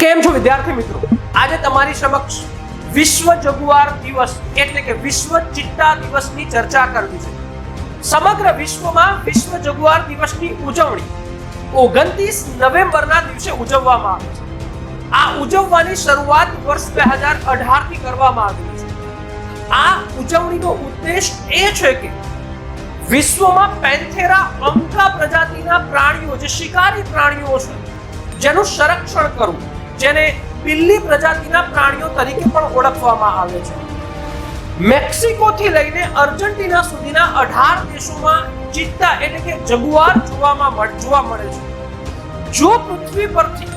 કેમ છો વિદ્યાર્થી મિત્રો? આજે તમારી સમક્ષ વિશ્વ જગુઆર દિવસ એટલે કે વિશ્વ ચિત્તા દિવસની ચર્ચા કરવી છે. સમગ્ર વિશ્વમાં વિશ્વ જગુઆર દિવસની ઉજવણી ઓગણત્રીસ નવેમ્બરના દિવસે ઉજવવામાં આવે છે. આ ઉજવવાની શરૂઆત વર્ષ બે હજાર અઢારથી કરવામાં આવી છે. આ ઉજવણીનો ઉદ્દેશ એ છે કે વિશ્વમાં પેન્થેરા અંકા પ્રજાતિના પ્રાણીઓ જે શિકારી પ્રાણીઓ છે, જેનું સંરક્ષણ કરવું જેને બિલ્લી પ્રજાતિના પ્રાણીઓ તરીકે પણ ઓળખવામાં આવે છે. મેક્સિકોથી લઈને અર્જન્ટિના સુધીના અઢાર દેશોમાં ચિત્તા એટલે કે જગુઆર જોવામાં જોવા મળે છે. જો પૃથ્વી પરથી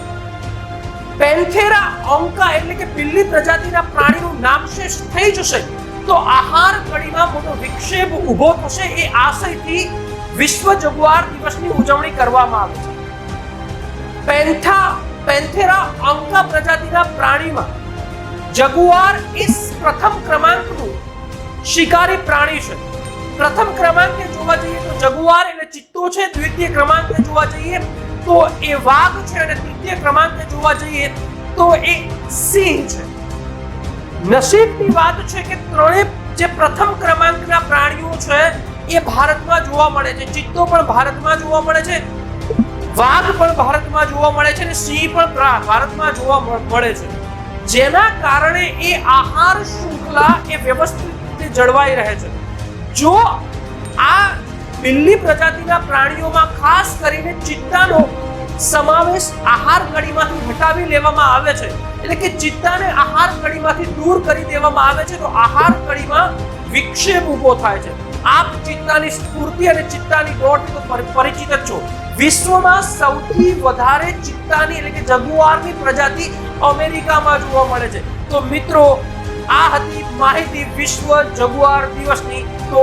પેન્થેરા ઓન્કા એટલે કે બિલ્લી પ્રજાતિના પ્રાણીનું નામશેષ થઈ જશે, તો આહાર કડીમાં મોટો વિક્ષેપ ઊભો થશે એ આશયથી વિશ્વ જગુઆર દિવસની ઉજવણી કરવામાં આવે છે. પેન્થા ઓન્કા પ્રજાતિના પ્રાણીમાં. જગુઆર ઇસ પ્રથમ ક્રમાંકનું શિકારી પ્રાણી છે. પ્રથમ ક્રમાંકે જોવા જઈએ તો જગુઆર એટલે ચિત્તો છે, દ્વિતીય ક્રમાંકે જોવા જઈએ તો એ વાઘ છે અને તૃતીય ક્રમાંકે જોવા જઈએ તો એ સિંહ છે. નસીબની વાત છે કે ત્રણે જે પ્રથમ ક્રમાંકના પ્રાણીઓ છે એ ભારતમાં જોવા મળે છે. ચિત્તો પણ ભારતમાં જોવા મળે છે. વાઘ પણ ભારતમાં જોવા મળે છે અને સિંહ પણ ભારતમાં જોવા મળે છે. જેના કારણે એ આહાર શૃંખલા એ વ્યવસ્થિત રીતે જળવાઈ રહે છે. જો આ બિલ્લી પ્રજાતિના પ્રાણીઓમાં ખાસ કરીને ચિત્તાનો સમાવેશ આહાર કડીમાંથી હટાવી લેવામાં આવે છે, એટલે કે ચિત્તાને આહાર કડીમાંથી દૂર કરી દેવામાં આવે છે, તો આહાર કડીમાં વિક્ષેપ ઊભો થાય છે. આપ ચિત્તાની સ્ફૂર્તિ અને ચિત્તાની દોડ તો પરિચિત જ છો. વિશ્વમાં સૌથી વધારે ચિત્તાની એટલે કે જગુઆરની પ્રજાતિ અમેરિકામાં જોવા મળે છે. તો મિત્રો, આ હતી માહિતી વિશ્વ જગુઆર દિવસની.